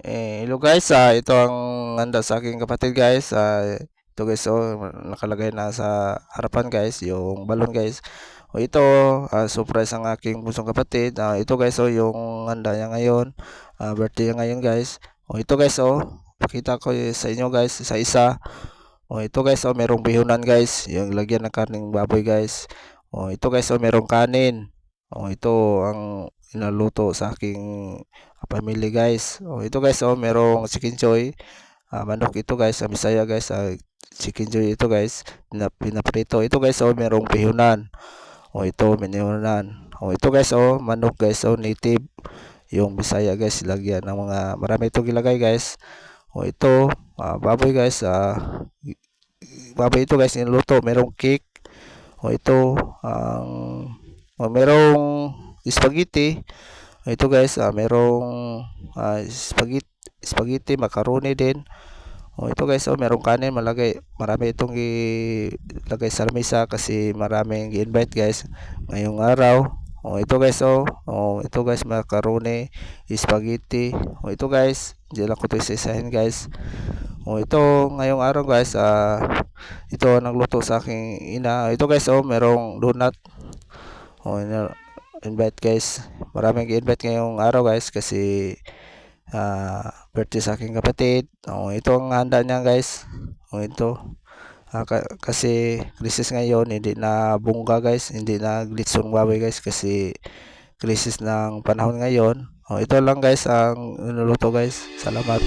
Eh, hello guys, ah, ito ang handa sa aking kapatid guys. Ah, ito guys, oh, nakalagay na sa harapan guys, yung balon guys. O ito, ah, surprise ang aking pusong kapatid. Ah, ito guys, oh, yung handa niya ngayon. Ah, birthday niya ngayon guys. O ito guys, oh, pakita ko sa inyo guys, sa isa. O ito guys, oh, merong bihunan guys, yung lagyan ng karning baboy guys. O ito guys, oh, merong kanin. O ito ang inaluto sa aking family guys. O ito guys, oh, merong chicken joy. Ah, manok ito guys, sa Bisaya guys, ah, chicken joy ito guys, na pinaprito. Ito guys, oh, merong pihunan. O ito, minihunan. O ito guys, oh, manok guys, oh, native. Yung Bisaya guys, lagyan ng mga, marami itong gilagay guys. O ito, ah, baboy guys, ah, baboy ito guys, niluto, merong cake. O ito, ang, o merong spaghetti. Ito guys, ah, merong ah, spaghetti, spaghetti, macaroni din. O ito guys, oh, merong kanin, malagay, marami itong ilagay sa lamesa kasi maraming i-invite guys ngayong araw. O ito guys, oh, o ito guys, macaroni, spaghetti. O ito guys, hindi lang ko ito isa-isahin guys. O ito, ngayong araw guys, ah, ito ang nagluto sa aking ina. Ito guys, oh, merong donut. O, invite guys. Maraming i-invite ngayong araw guys kasi ah, birthday sa aking kapatid. O, ito ang handa niya guys. O, ito. Ah, ka- kasi krisis ngayon, hindi na bungga guys, hindi na glitsong baboy guys kasi krisis ng panahon ngayon. O, ito lang guys ang niluluto guys. Salamat.